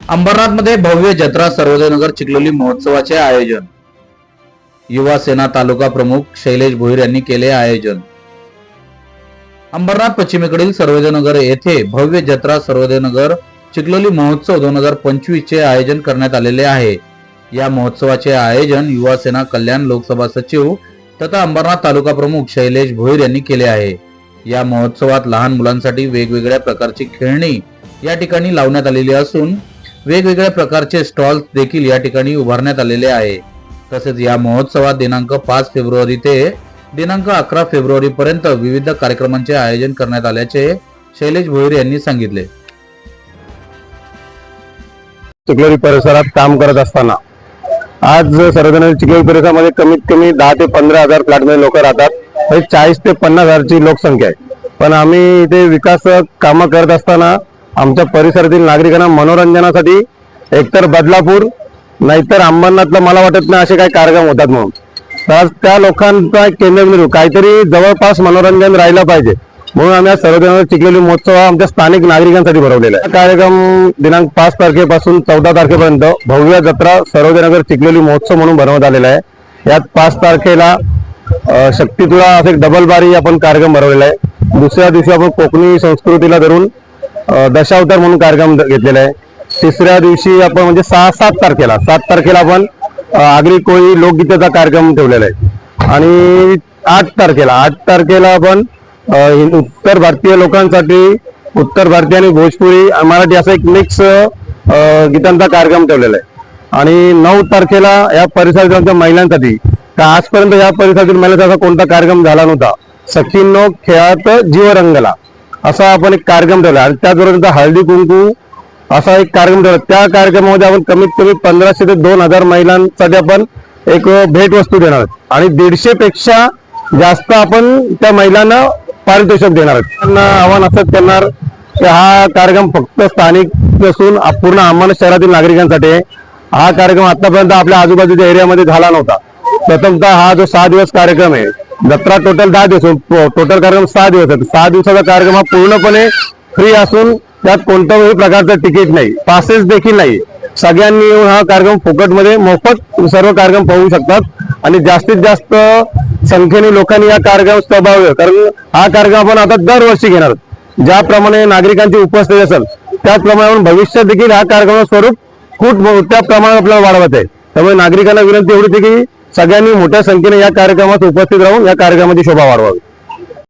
अंबरनाथमध्ये भव्य जत्रा सर्वोदयनगर चिखलोली महोत्सवाचे आयोजन. युवा सेना तालुका प्रमुख शैलेश भोईर यांनी केले आयोजन. अंबरनाथ पश्चिमेकडील सर्वोदयनगर येथे भव्य जत्रा सर्वोदयनगर चिखलोली महोत्सव दोन हजार पंचवीस चे आयोजन करण्यात आलेले आहे. या महोत्सवाचे आयोजन युवा सेना कल्याण लोकसभा सचिव तथा अंबरनाथ तालुका प्रमुख शैलेश भोईर यांनी केले आहे. या महोत्सवात लहान मुलांसाठी वेगवेगळ्या प्रकारची खेळणी या ठिकाणी लावण्यात आलेली असून वेगवेगळ्या प्रकारचे स्टॉल्स देखील या ठिकाणी उभारण्यात आलेले आहे. तसेच या महोत्सवात दिनांक पाच फेब्रुवारी ते दिनांक अकरा फेब्रुवारी पर्यंत विविध कार्यक्रमांचे आयोजन करण्यात आल्याचे शैलेश भोईर यांनी सांगितले. चिखलोरी परिसरात काम करत असताना आज सर्वजण चिखलोरी परिसरामध्ये कमीत कमी दहा ते पंधरा हजार फ्लॅटमध्ये लोक राहतात. हे चाळीस ते पन्नास हजारची लोकसंख्या आहे. पण आम्ही इथे विकास कामं करत असताना आमच्या परिसरातील नागरिकांना मनोरंजनासाठी एकतर बदलापूर नाहीतर अंबरनाथला मला वाटत नाही असे काही कार्यक्रम होतात म्हणून. तर त्या लोकांचा केंद्र केंद्रबिंदू काहीतरी जवळपास मनोरंजन राहिलं पाहिजे. म्हणून आम्ही आज सर्वजण चिखलेली महोत्सव हा आमच्या स्थानिक नागरिकांसाठी भरवलेला आहे. कार्यक्रम दिनांक पाच तारखेपासून चौदा तारखेपर्यंत भव्य जत्रा सर्वजनगर चिखलेली महोत्सव म्हणून बनवण्यात आलेला आहे. यात पाच तारखेला शक्तीतुला असे डबल बारी आपण कार्यक्रम भरवलेला आहे. दुसऱ्या दिवशी आपण कोकणी संस्कृतीला धरून दशावतार म्हणून कार्यक्रम घेतलेला आहे. तिसऱ्या दिवशी आपण म्हणजे सहा सात तारखेला सात तारखेला आपण आगरी कोळी लोकगीतेचा कार्यक्रम ठेवलेला आहे. आणि आठ तारखेला आठ तारखेला आपण उत्तर भारतीय लोकांसाठी उत्तर भारतीय आणि भोजपुरी मराठी असा एक मिक्स गीतांचा कार्यक्रम ठेवलेला आहे. आणि नऊ तारखेला या परिसराच्या महिलांसाठी तर आजपर्यंत या परिसरातील महिलांचा असा कोणता कार्यक्रम झाला नव्हता. सखींनो खेळात जीवरंगला असा आपण एक कार्यक्रम ठेवला. आणि त्याचबरोबर त्यांचा हळदी कुंकू असा एक कार्यक्रम ठेवला. त्या कार्यक्रमामध्ये आपण कमीत कमी पंधराशे ते दोन हजार महिलांसाठी आपण एक भेटवस्तू देणार आहोत. आणि दीडशे पेक्षा जास्त आपण त्या महिलांना पारितोषिक देणार आहोत. त्यांना आव्हान असं करणार की हा कार्यक्रम फक्त स्थानिक नसून पूर्ण आम्हाला शहरातील नागरिकांसाठी आहे. हा कार्यक्रम आतापर्यंत आपल्या आजूबाजूच्या एरियामध्ये झाला नव्हता. प्रथमतः हा जो सहा दिवस कार्यक्रम आहे जत्रा टोटल दहा दिवस हो, हो, टोटल कार्यक्रम सहा दिवस आहे सहा दिवसाचा कार्यक्रम हा पूर्णपणे फ्री असून त्यात कोणत्याही प्रकारचं तिकीट नाही. पासेस देखील नाही. सगळ्यांनी येऊन हा कार्यक्रम फुकटमध्ये मोफत सर्व कार्यक्रम पाहू शकतात. आणि जास्तीत जास्त संख्येने लोकांनी या कार्यक्रम सहभाग कारण हा कार्यक्रम आपण आता दरवर्षी घेणार ज्याप्रमाणे नागरिकांची उपस्थिती असेल त्याचप्रमाणे आपण भविष्यात देखील हा कार्यक्रमाचं स्वरूप खूप मोठ्या प्रमाणात आपल्याला वाढवत आहे. त्यामुळे नागरिकांना विनंती एवढीच की सगळ्यांनी मोठ्या संख्येने या कार्यक्रमात उपस्थित राहून या कार्यक्रमाची शोभा वाढवावी.